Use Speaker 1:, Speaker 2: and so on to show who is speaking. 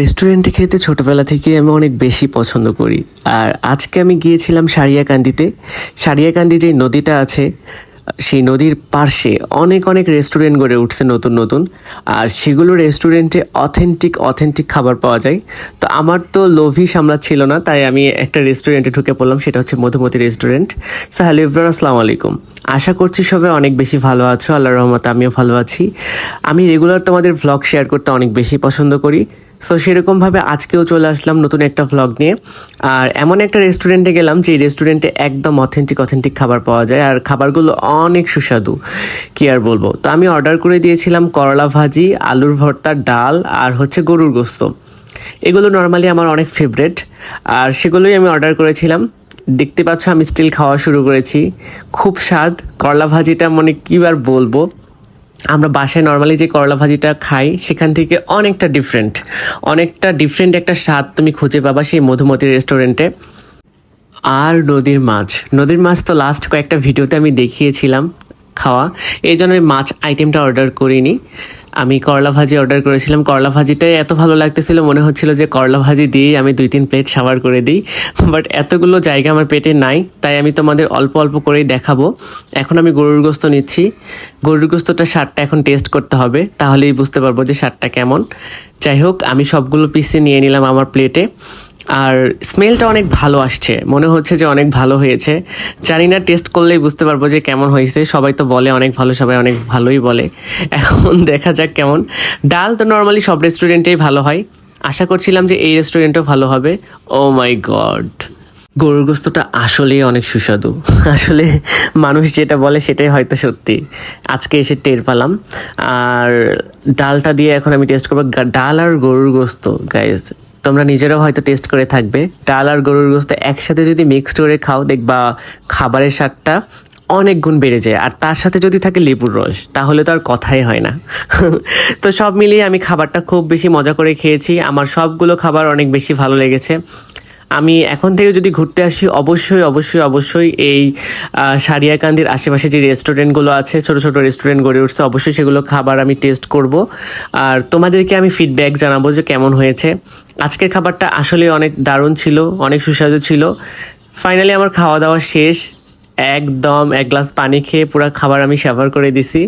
Speaker 1: রেস্টুরেন্টে খেতে ছোটবেলা থেকে আমি অনেক বেশি পছন্দ করি। আর আজকে আমি গিয়েছিলাম সারিয়াকান্দিতে। সারিয়াকান্দি যে নদীটা আছে, সেই নদীর পার্শ্বে অনেক অনেক রেস্টুরেন্ট গড়ে উঠছে নতুন নতুন। আর সেগুলো রেস্টুরেন্টে অথেন্টিক অথেন্টিক খাবার পাওয়া যায়। তো আমার তো লোভই সামলাচ্ছিল না, তাই আমি একটা রেস্টুরেন্টে ঢুকে পড়লাম, সেটা হচ্ছে Madhumati restaurant so hello Ibran আসসালামু আলাইকুম। আশা করছি সবাই অনেক বেশি ভালো আছো আল্লাহ রহমত আমিও ভালো আছি। আমি রেগুলার তোমাদের ভ্লগ শেয়ার করতে অনেক বেশি পছন্দ করি। সো সেরকমভাবে আজকেও চলে আসলাম নতুন একটা ভ্লগ নিয়ে। আর এমন একটা রেস্টুরেন্টে গেলাম যে রেস্টুরেন্টে একদম অথেন্টিক অথেন্টিক খাবার পাওয়া যায়। আর খাবারগুলো অনেক সুস্বাদু, কি আর বলব। তো আমি অর্ডার করে দিয়েছিলাম করলা ভাজি, আলুর ভর্তা, ডাল, আর হচ্ছে গরুর গোস্ত। এগুলো নর্মালি আমার অনেক ফেভারেট আর সেগুলোই আমি অর্ডার করেছিলাম। দেখতে পাচ্ছ, আমি স্টিল খাওয়া শুরু করেছি। খুব স্বাদ। করলা ভাজিটা মানে কী আর বলব? আমরা বাসায় নর্মালি যে করলা ভাজিটা খাই, সেখান থেকে অনেকটা ডিফারেন্ট অনেকটা ডিফারেন্ট একটা স্বাদ তুমি খুঁজে পাবা সেই মধুমতি রেস্টুরেন্টে আর নদীর মাছ। নদীর মাছ তো লাস্ট কয়েকটা ভিডিওতে আমি দেখিয়েছিলাম খাওয়া। এই জন্য মাছ আইটেমটা অর্ডার করিনি। আমি করলা ভাজি অর্ডার করেছিলাম। করলা ভাজিটাই এত ভালো লাগতেছিল, মনে হচ্ছিল যে করলা ভাজি দিয়েই আমি দুই তিন প্লেট সাবার করে দিই। বাট এতগুলো জায়গা আমার পেটে নাই, তাই আমি তোমাদের অল্প অল্প করেই দেখাবো। এখন আমি গরুর গোস্ত নিচ্ছি। গরুর গোস্তটা স্বাদটা এখন টেস্ট করতে হবে, তাহলেই বুঝতে পারব যে স্বাদটা কেমন। যাই হোক, আমি সবগুলো পিসে নিয়ে নিলাম আমার প্লেটে আর স্মেলটা অনেক ভালো আসছে। মনে হচ্ছে যে অনেক ভালো হয়েছে। জানি না টেস্ট করলেই বুঝতে পারব যে কেমন হয়েছে। সবাই তো বলে অনেক ভালো, সবাই অনেক ভালোই বলে। এখন দেখা যাক কেমন। ডাল তো নর্মালি সব রেস্টুরেন্টেই ভালো হয়। আশা করছিলাম যে এই রেস্টুরেন্টও ভালো হবে। ও মাই গড গরুর গোস্তটা আসলেই অনেক সুস্বাদু। আসলে মানুষ যেটা বলে সেটাই হয়তো সত্যি। আজকে এসে টের পেলাম। আর ডালটা দিয়ে এখন আমি টেস্ট করব ডাল আর গরুর গোস্ত গাইজ তোমরা নিজেরাও হয়তো টেস্ট করে থাকবে। ডাল আর গরুর গোস্ত একসাথে যদি মিক্সড করে খাও, দেখবা খাবারের স্বাদটা অনেক গুণ বেড়ে যায়। আর তার সাথে যদি থাকে লেবুর রস, তাহলে তো আর কথাই হয় না। তো সব মিলিয়ে আমি খাবারটা খুব বেশি মজা করে খেয়েছি। আমার সবগুলো খাবার অনেক বেশি ভালো লেগেছে। আমি এখন থেকে যদি ঘুরতে আসি, অবশ্যই অবশ্যই অবশ্যই এই সারিয়াকান্দির আশেপাশে যে রেস্টুরেন্টগুলো আছে, ছোট ছোট রেস্টুরেন্ট গড়ে উঠছে, অবশ্যই সেগুলো খাবার আমি টেস্ট করব। আর তোমাদেরকে আমি ফিডব্যাক জানাব যে কেমন হয়েছে। আজকের খাবারটা আসলে অনেক দারুণ ছিল, অনেক সুস্বাদু ছিল। ফাইনালি আমার খাওয়া দাওয়া শেষ। একদম এক গ্লাস পানি খেয়ে পুরো খাবার আমি সাভার করে দিছি।